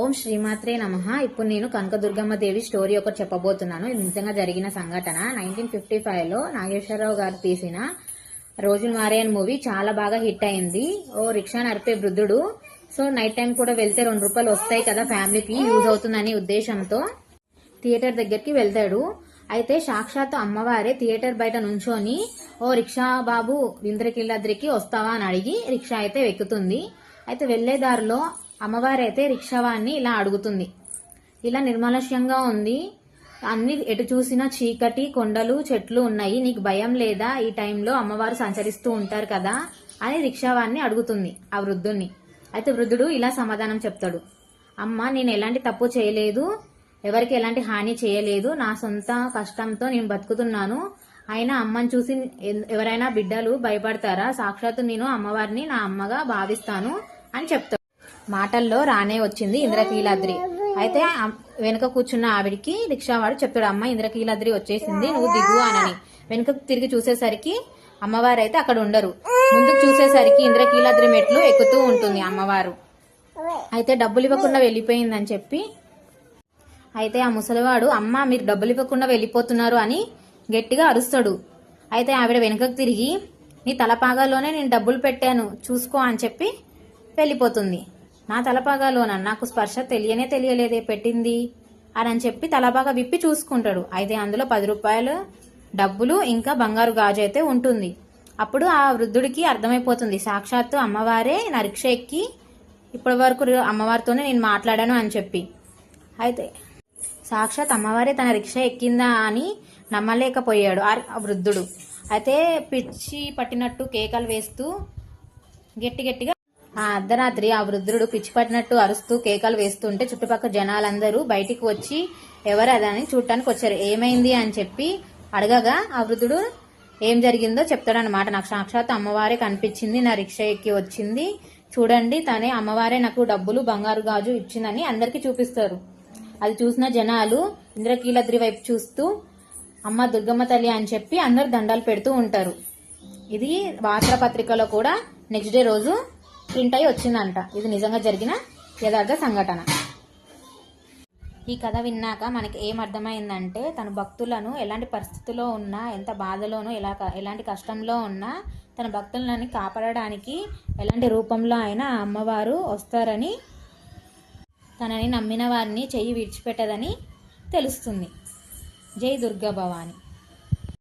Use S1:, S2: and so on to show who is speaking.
S1: ఓం శ్రీమాత్రే నమ. ఇప్పుడు నేను కనకదుర్గమ్మ దేవి స్టోరీ ఒకటి చెప్పబోతున్నాను. ఇది నిజంగా జరిగిన సంఘటన. నైన్టీన్ ఫిఫ్టీ ఫైవ్లో నాగేశ్వరరావు గారు తీసిన రోజులు మారే మూవీ చాలా బాగా హిట్ అయింది. ఓ రిక్షా నడిపే వృద్ధుడు. సో నైట్ టైం కూడా వెళ్తే రెండు రూపాయలు వస్తాయి కదా ఫ్యామిలీకి యూజ్ అవుతుందనే ఉద్దేశంతో థియేటర్ దగ్గరికి వెళ్తాడు. అయితే సాక్షాత్ అమ్మవారే థియేటర్ బయట నుంచొని ఓ రిక్షా బాబు ఇంద్రకిల్లాద్రికి వస్తావా? అని అడిగి రిక్షా అయితే ఎక్కుతుంది అయితే వెళ్ళే దారిలో అమ్మవారైతే అయితే రిక్షావాన్ని ఇలా అడుగుతుంది. ఇలా నిర్మలక్ష్యంగా ఉంది. అన్ని ఎటు చూసినా చీకటి కొండలు చెట్లు ఉన్నాయి. నీకు భయం లేదా? ఈ టైంలో అమ్మవారు సంచరిస్తూ ఉంటారు కదా అని రిక్షావాన్ని అడుగుతుంది ఆ వృద్ధుణ్ణి. అయితే వృద్ధుడు ఇలా సమాధానం చెప్తాడు. అమ్మ నేను ఎలాంటి తప్పు చేయలేదు. ఎవరికి ఎలాంటి హాని చేయలేదు. నా సొంత కష్టంతో నేను బతుకుతున్నాను. అయినా అమ్మని చూసి ఎవరైనా బిడ్డలు భయపడతారా? సాక్షాత్తు నేను అమ్మవారిని నా అమ్మగా భావిస్తాను అని చెప్తాడు. మాటల్లో రానే వచ్చింది ఇంద్రకీలాద్రి. అయితే వెనుక కూర్చున్న ఆవిడికి రిక్షావాడు చెప్తాడు అమ్మ ఇంద్రకీలాద్రి వచ్చేసింది నువ్వు దిగు అనని. వెనుక తిరిగి చూసేసరికి అమ్మవారు అయితే అక్కడ ఉండరు. ముందుకు చూసేసరికి ఇంద్రకీలాద్రి మెట్లు ఎక్కుతూ ఉంటుంది అమ్మవారు. అయితే డబ్బులు ఇవ్వకుండా వెళ్ళిపోయిందని చెప్పి అయితే ఆ ముసలివాడు అమ్మ మీరు డబ్బులు ఇవ్వకుండా వెళ్ళిపోతున్నారు అని గట్టిగా అరుస్తాడు. అయితే ఆవిడ వెనుకకు తిరిగి నీ తలపాగాలోనే నేను డబ్బులు పెట్టాను చూసుకో అని చెప్పి వెళ్ళిపోతుంది. నా తలపాగాలోన నాకు స్పర్శ తెలియనే తెలియలేదే పెట్టింది అని అని చెప్పి తలపాగా విప్పి చూసుకుంటాడు. అయితే అందులో పది రూపాయలు డబ్బులు ఇంకా బంగారు గాజు అయితే ఉంటుంది. అప్పుడు ఆ వృద్ధుడికి అర్థమైపోతుంది. సాక్షాత్తు అమ్మవారే నా రిక్ష ఎక్కి ఇప్పటి వరకు అమ్మవారితోనే నేను మాట్లాడాను అని చెప్పి. అయితే సాక్షాత్ అమ్మవారే తన రిక్షా ఎక్కిందా అని నమ్మలేకపోయాడు ఆ వృద్ధుడు. అయితే పిచ్చి పట్టినట్టు కేకలు వేస్తూ గట్టి గట్టిగా ఆ అర్ధరాత్రి ఆ వృద్ధుడు పిచ్చిపట్టినట్టు అరుస్తూ కేకలు వేస్తుంటే చుట్టుపక్కల జనాలందరూ బయటికి వచ్చి ఎవరు అదని చూడటానికి వచ్చారు. ఏమైంది అని చెప్పి అడగగా ఆ వృద్ధుడు ఏం జరిగిందో చెప్తాడనమాట నాకు సాక్షాత్ అమ్మవారే కనిపించింది నా రిక్షా ఎక్కి వచ్చింది. చూడండి తనే అమ్మవారే నాకు డబ్బులు బంగారు గాజు ఇచ్చిందని అందరికీ చూపిస్తారు. అది చూసిన జనాలు ఇంద్రకీలద్రి వైపు చూస్తూ అమ్మ దుర్గమ్మ తల్లి అని చెప్పి అందరు దండాలు పెడుతూ ఉంటారు. ఇది వార్తాపత్రికలో కూడా నెక్స్ట్ డే రోజు ప్రింట్ అయి వచ్చిందంట. ఇది నిజంగా జరిగిన యథార్థ సంఘటన. ఈ కథ విన్నాక మనకి ఏం అర్థమైందంటే తన భక్తులను ఎలాంటి పరిస్థితిలో ఉన్నా ఎంత బాధలోనూ ఎలా ఎలాంటి కష్టంలో ఉన్నా తన భక్తులని కాపాడడానికి ఎలాంటి రూపంలో అయినా అమ్మవారు వస్తారని తనని నమ్మిన వారిని చెయ్యి విడిచిపెట్టదని తెలుస్తుంది. జై దుర్గా భవాని.